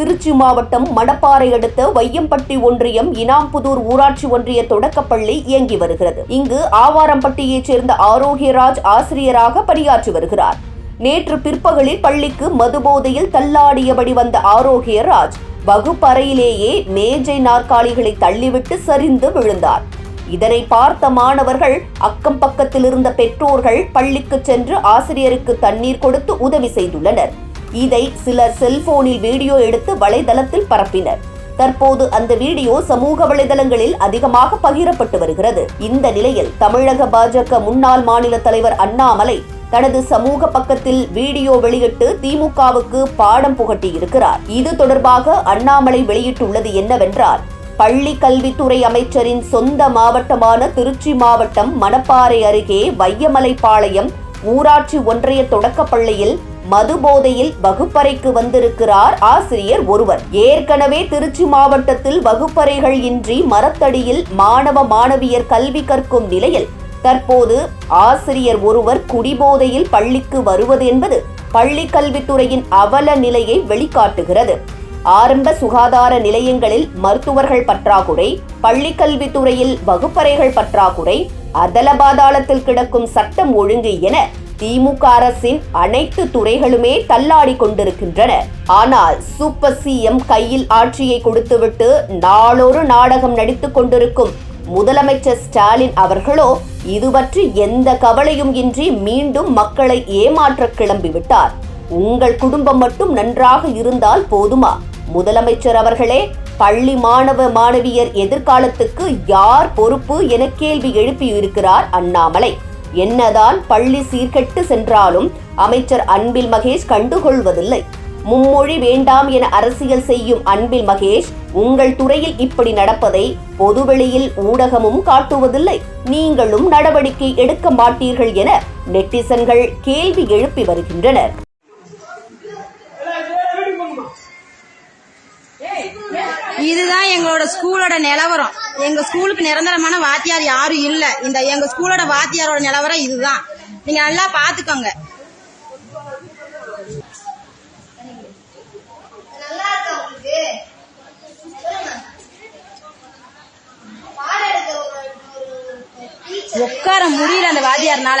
திருச்சி மாவட்டம் மடப்பாறை அடுத்த வையம்பட்டி ஒன்றியம் இனாம்புதூர் ஊராட்சி ஒன்றிய தொடக்கப்பள்ளி இயங்கி வருகிறது. இங்கு ஆவாரம்பட்டியைச் சேர்ந்த ஆரோக்கியராஜ் ஆசிரியராக பணியாற்றி வருகிறார். நேற்று பிற்பகலில் பள்ளிக்கு மதுபோதையில் தள்ளாடியபடி வந்த ஆரோக்கியராஜ் வகுப்பறையிலேயே மேஜை நாற்காலிகளை தள்ளிவிட்டு சரிந்து விழுந்தார். இதனை பார்த்த மாணவர்கள் அக்கம் பக்கத்தில் இருந்த பெற்றோர்கள் பள்ளிக்கு சென்று ஆசிரியருக்கு தண்ணீர் கொடுத்து உதவி செய்துள்ளனர். இதை சிலர் செல்போனில் வீடியோ எடுத்து வலைதளத்தில் பரப்பினர். தற்போது அந்த வீடியோ சமூக வலைதளங்களில் அதிகமாக பகிரப்பட்டு வருகிறது. இந்த நிலையில் தமிழக பாஜக முன்னாள் மாநில தலைவர் அண்ணாமலை தனது சமூக பக்கத்தில் வீடியோ வெளியிட்டு திமுகவுக்கு பாடம் புகட்டியிருக்கிறார். இது தொடர்பாக அண்ணாமலை வெளியிட்டுள்ளது என்னவென்றால் பள்ளி கல்வித்துறை அமைச்சரின் சொந்த மாவட்டமான திருச்சி மாவட்டம் மணப்பாறை அருகே வையமலைப்பாளையம் ஊராட்சி ஒன்றிய தொடக்கப்பள்ளியில் மது போதையில் வகுப்பறைக்கு வந்திருக்கிறார் ஆசிரியர் ஒருவர். ஏற்கனவே திருச்சி மாவட்டத்தில் வகுப்பறைகள் இன்றி மரத்தடியில் மாணவ மாணவியர் கல்வி கற்கும் நிலையில் தற்போது ஆசிரியர் ஒருவர் குடிபோதையில் பள்ளிக்கு வருவது என்பது பள்ளி கல்வித்துறையின் அவல நிலையை வெளிக்காட்டுகிறது. ஆரம்ப சுகாதார நிலையங்களில் மருத்துவர்கள் பற்றாக்குறை பள்ளி கல்வித்துறையில் வகுப்பறைகள் பற்றாக்குறை அதல பாதாளத்தில் கிடக்கும் சட்டம் ஒழுங்கு என திமுக அரசின் அனைத்து துறைகளுமே தள்ளாடி கொண்டிருக்கின்றன. ஆனால் சூப்பர் சிஎம் கையில் ஆட்சியை கொடுத்துவிட்டு நாளொரு நாடகம் நடித்துக் கொண்டிருக்கும் முதலமைச்சர் ஸ்டாலின் அவர்களோ இது பற்றி எந்த கவலையும் இன்றி மீண்டும் மக்களை ஏமாற்ற கிளம்பிவிட்டார். உங்கள் குடும்பம் மட்டும் நன்றாக இருந்தால் போதுமா? முதலமைச்சர் அவர்களே பள்ளி மாணவ மாணவியர் எதிர்காலத்துக்கு யார் பொறுப்பு என கேள்வி எழுப்பியிருக்கிறார் அண்ணாமலை. என்னதான் பள்ளி சீர்கெட்டு சென்றாலும் அமைச்சர் அன்பில் மகேஷ் கண்டுகொள்வதில்லை. மும்மொழி வேண்டாம் என அரசியல் செய்யும் அன்பில் மகேஷ் உங்கள் துறையில் இப்படி நடப்பதை பொதுவெளியில் ஊடகமும் காட்டுவதில்லை. நீங்களும் நடவடிக்கை எடுக்க மாட்டீர்கள் என நெட்டிசன்கள் கேள்வி எழுப்பி வருகின்றனர். இதுதான் எங்களோட ஸ்கூலோட நிலவரம். எங்க ஸ்கூலுக்கு நிரந்தரமான வாத்தியார் யாரும் இல்ல. இந்த எங்க ஸ்கூலோட வாத்தியாரோட நிலவரம் இதுதான். நீங்க நல்லா பாத்துக்கோங்க. உட்கார முடியல அந்த வாத்தியார்னால.